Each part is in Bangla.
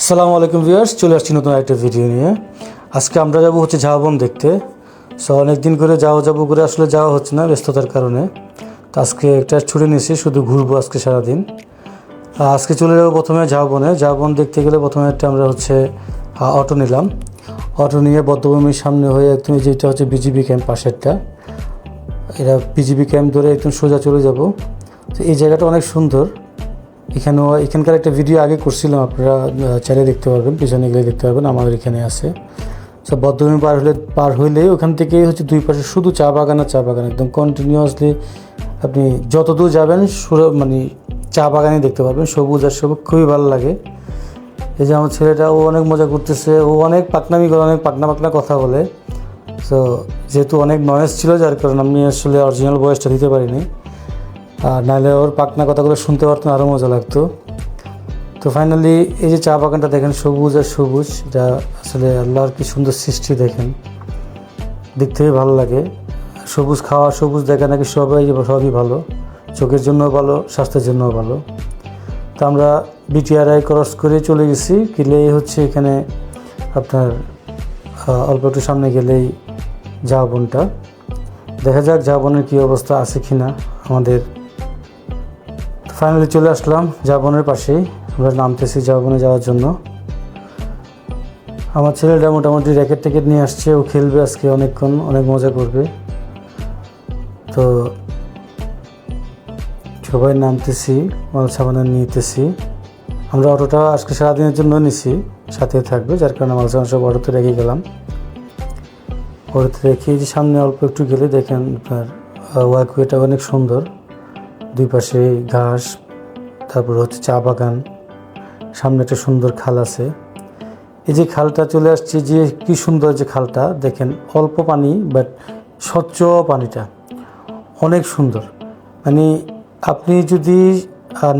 আসসালামু আলাইকুম ভিউয়ার্স, চলে আসছি নতুন একটা ভিডিও নিয়ে। আজকে আমরা যাব হচ্ছে ঝাউবন দেখতে। সো অনেক দিন করে যাওয়া যাব করে আসলে যাওয়া হচ্ছে না ব্যস্ততার কারণে। তো আজকে একটা ছুটি নিয়েছি, শুধু ঘুরবো আজকে সারাদিন। আজকে চলে যাব প্রথমে ঝাউবনে। ঝাউবন দেখতে গেলে প্রথমে একটা আমরা হচ্ছে অটো নিলাম। অটো নিয়ে বদ্ধভূমির সামনে হয়ে একদম যেটা হচ্ছে বিজিবি ক্যাম্প পাশেরটা। এরা বিজিবি ক্যাম্প ধরে একদম সোজা চলে যাব। তো এই জায়গাটা অনেক সুন্দর। এখানেও এখানকার একটা ভিডিও আগে করছিলাম, আপনারা চাইলে দেখতে পারবেন, পিছনে গেলে দেখতে পারবেন, আমাদের এখানে আছে। সো বদ্ধভূমি পার হলে, পার হইলে ওখান থেকেই হচ্ছে দুই পাশে শুধু চা বাগান আর চা বাগান, একদম কন্টিনিউয়াসলি আপনি যত দূর যাবেন মানে চা বাগানই দেখতে পারবেন, সবুজ আর সবুজ, খুবই ভালো লাগে। এই যে আমার ছেলেটা, ও অনেক মজা করতেছে, ও অনেক পাকনামি করে, অনেক পাকনা পাকনা কথা বলে। তো যেহেতু অনেক নয়েজ ছিল, যার কারণে আমি আসলে অরিজিনাল ভয়েসটা দিতে পারিনি। আর নাহলে ওর পাকনা কথাগুলো শুনতে পারতেন আরও মজা লাগতো। তো ফাইনালি এই যে চা বাগানটা দেখেন, সবুজ আর সবুজ, এটা আসলে আল্লাহর কি সুন্দর সৃষ্টি দেখেন। দেখতে ভালো লাগে। সবুজ খাওয়া, সবুজ দেখা নাকি সবাই সবই ভালো, চোখের জন্য ভালো, স্বাস্থ্যের জন্যও ভালো। তো আমরা বিটিআরআই ক্রস করে চলে গেছি গেলে হচ্ছে এখানে আপনার অল্প একটু সামনে গেলেই ঝাউবনটা দেখা যাক ঝাউবনের কী অবস্থা আছে কি না আমাদের ফাইনালি চলে আসলাম ঝাউবনের পাশেই আমরা নামতেছি ঝাউবনে যাওয়ার জন্য। আমার ছেলেটা মোটামুটি র্যাকেট ট্যাকেট নিয়ে আসছে, ও খেলবে আজকে অনেকক্ষণ, অনেক মজা করবে। তো সবাই নামতেছি, মাল সাবানা নিতেছি। আমরা অটোটা আজকে সারাদিনের জন্য নিছি, সাথে থাকবে, যার কারণে মাল সাবান সব অটোতে রেখে গেলাম। অটোতে রেখে যে সামনে অল্প একটু গেলে দেখেন আপনার ওয়াকওয়েটা অনেক সুন্দর। দুই পাশে ঘাস, তারপর হচ্ছে চা বাগান, সামনে একটা সুন্দর খাল আছে। এই যে খালটা চলে আসছে, যে কি সুন্দর যে খালটা, দেখেন, অল্প পানি বাট স্বচ্ছ পানিটা। অনেক সুন্দর। মানে আপনি যদি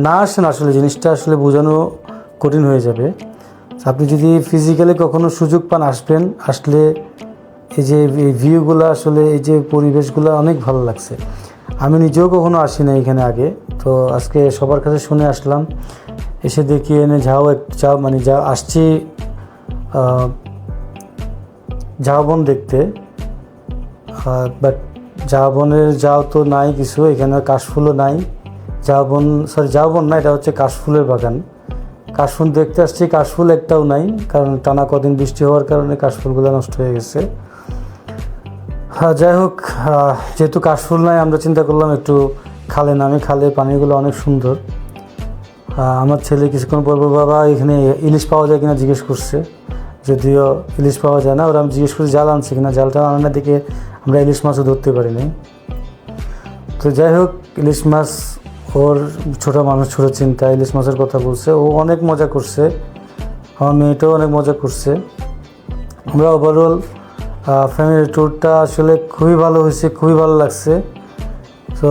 না আসেন আসলে, জিনিসটা আসলে বোঝানো কঠিন হয়ে যাবে। আপনি যদি ফিজিক্যালি কখনো সুযোগ পান আসবেন, আসলে এই যে ভিউগুলো আসলে, এই যে পরিবেশগুলো অনেক ভালো লাগছে। আমি নিজেও কখনো আসি না এখানে আগে। তো আজকে সবার কাছে শুনে আসলাম। এসে দেখি এনে যাও এক যা মানে যা আসছি ঝাউবন দেখতে। বাট ঝাউবনের যাও তো নাই কিছু, এখানে কাশফুলও নাই। ঝাউবন সরি ঝাউবন না, এটা হচ্ছে কাশফুলের বাগান। কাশফুল দেখতে আসছি, কাশফুল একটাও নাই, কারণ টানা কদিন বৃষ্টি হওয়ার কারণে কাশফুলগুলো নষ্ট হয়ে গেছে। যাই হোক যেহেতু কাশফুল নাই আমরা চিন্তা করলাম একটু খালে নামে খালে পানিগুলো অনেক সুন্দর। আমার ছেলে কিছুক্ষণ বলল, বাবা এখানে ইলিশ পাওয়া যায় কিনা? জিজ্ঞেস করছে। যদিও ইলিশ পাওয়া যায় না ওরা আমি জিজ্ঞেস করছি জাল আনছে কিনা? জালটা আনার দিকে আমরা ইলিশ মাছও ধরতে পারিনি তো যাই হোক ইলিশ মাছ ওর ছোটো মানুষ ছোটো চিন্তা ইলিশ মাছের কথা বলছে। ও অনেক মজা করছে। আমার মেয়েটাও অনেক মজা করছে। আমরা ওভারঅল ফ্যামিলি ট্যুরটা আসলে খুবই ভালো হয়েছে, খুবই ভালো লাগছে। তো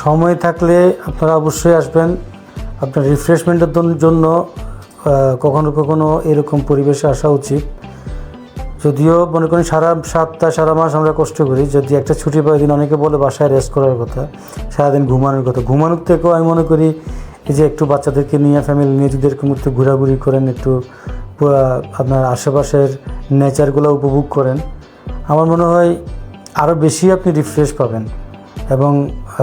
সময় থাকলে আপনারা অবশ্যই আসবেন। আপনার রিফ্রেশমেন্টের জন্য কখনো কখনো এরকম পরিবেশে আসা উচিত। যদিও মনে করেন সারা সাতটা, সারা মাস আমরা কষ্ট করি, যদি একটা ছুটি পাই দিন অনেকে বলে বাসায় রেস্ট করার কথা, সারাদিন ঘুমানোর কথা। ঘুমানোর থেকেও আমি মনে করি, এই যে একটু বাচ্চাদেরকে নিয়ে ফ্যামিলি নিয়ে যদি এরকম একটু ঘোরাঘুরি করেন, একটু আপনার আশেপাশের নেচারগুলো উপভোগ করেন আমার মনে হয় আরও বেশি আপনি রিফ্রেশ পাবেন। এবং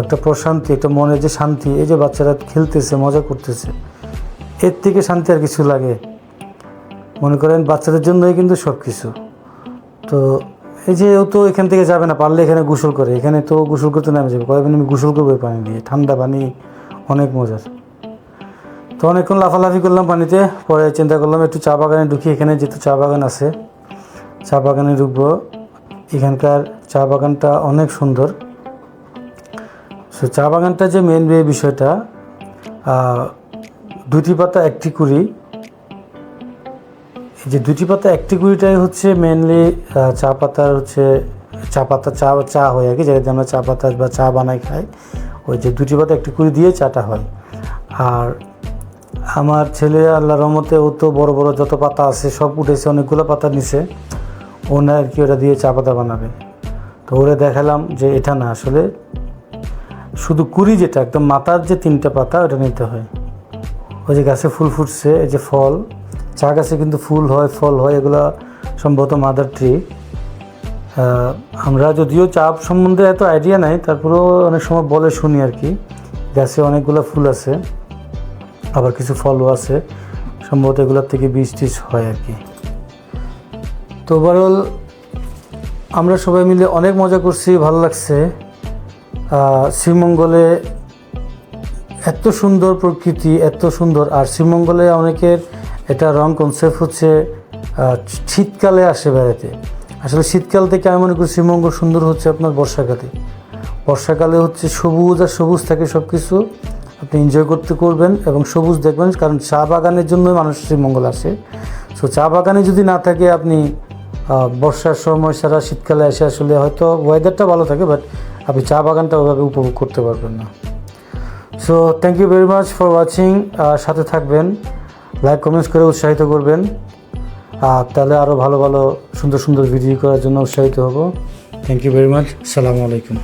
একটা প্রশান্তি, একটা মনের যে শান্তি, এই যে বাচ্চারা খেলতেছে, মজা করতেছে, এর থেকে শান্তি আর কিছু লাগে। মনে করেন বাচ্চাদের জন্যই কিন্তু সব কিছু তো এই যে ও তো এখান থেকে যাবে না, পারলে এখানে গোসল করে, এখানে তো গোসল করতে নামে যাবে। কয়েকদিন আমি গোসল করব পানি দিয়ে, ঠান্ডা পানি অনেক মজার। তো অনেকক্ষণ লাফালাফি করলাম পানিতে, পরে চিন্তা করলাম একটু চা বাগানে ঢুকি, এখানে যেহেতু চা বাগান আছে, চা বাগানে ঢুকবো। এখানকার চা বাগানটা অনেক সুন্দর। সো চা বাগানটা যে মেন বিষয়টা দুটি পাতা, একটি কুড়ি। এই যে দুটি পাতা, একটি কুড়িটাই হচ্ছে মেনলি চা পাতার হচ্ছে, চা পাতা, চা চা হয় আর কি, যেটাতে আমরা চা পাতা বা চা বানাই খাই। ওই যে দুটি পাতা, একটি কুড়ি দিয়ে চাটা হয়। আর আমার ছেলে আল্লাহ রহমতে ও তো বড় বড় যত পাতা আছে, সব উঠেছে, অনেকগুলো পাতা নিছে। ও না আর কি ওটা দিয়ে চা পাতা বানাবে। তো ওরে দেখালাম যে এটা না, আসলে শুধু কুড়ি যেটা, একদম মাথার যে তিনটা পাতা, ওটা নিতে হয়। ওই যে গাছে ফুল ফুটছে, এই যে ফল, চা গাছে কিন্তু ফুল হয়, ফল হয়, এগুলা সম্ভবত মাদার ট্রি আমরা যদিও চা সম্বন্ধে এত আইডিয়া নাই, তারপরেও অনেক সময় বলে শুনি আর কি। গাছে অনেকগুলো ফুল আছে, আবার কিছু ফলও আছে, সম্ভবত এগুলোর থেকে বীজ টিজ হয় আর কি। তো ওভারঅল আমরা সবাই মিলে অনেক মজা করছি, ভালো লাগছে। শ্রীমঙ্গলে এত সুন্দর প্রকৃতি, এত সুন্দর। আর শ্রীমঙ্গলে অনেকের এটা রং কনসেপ্ট হচ্ছে শীতকালে আসে বেড়াতে। আসলে শীতকাল থেকে আমি মনে করি শ্রীমঙ্গল সুন্দর হচ্ছে আপনার বর্ষাকালে। বর্ষাকালে হচ্ছে সবুজ আর সবুজ থাকে সব কিছু আপনি এনজয় করতে করবেন এবং সবুজ দেখবেন, কারণ চা বাগানের জন্য মানুষ শ্রীমঙ্গল আসে। সো চা বাগানে যদি না থাকে, আপনি বর্ষার সময় সারা শীতকালে এসে আসলে হয়তো ওয়েদারটা ভালো থাকে বাট আপনি চা বাগানটা ওভাবে উপভোগ করতে পারবেন না। So thank you very much for watching সাথে থাকবেন লাইক কমেন্টস করে উৎসাহিত করবেন। আর তাহলে আরও ভালো ভালো সুন্দর সুন্দর ভিডিও করার জন্য উৎসাহিত হব। থ্যাংক ইউ ভেরি মাচ সালামু আলাইকুম।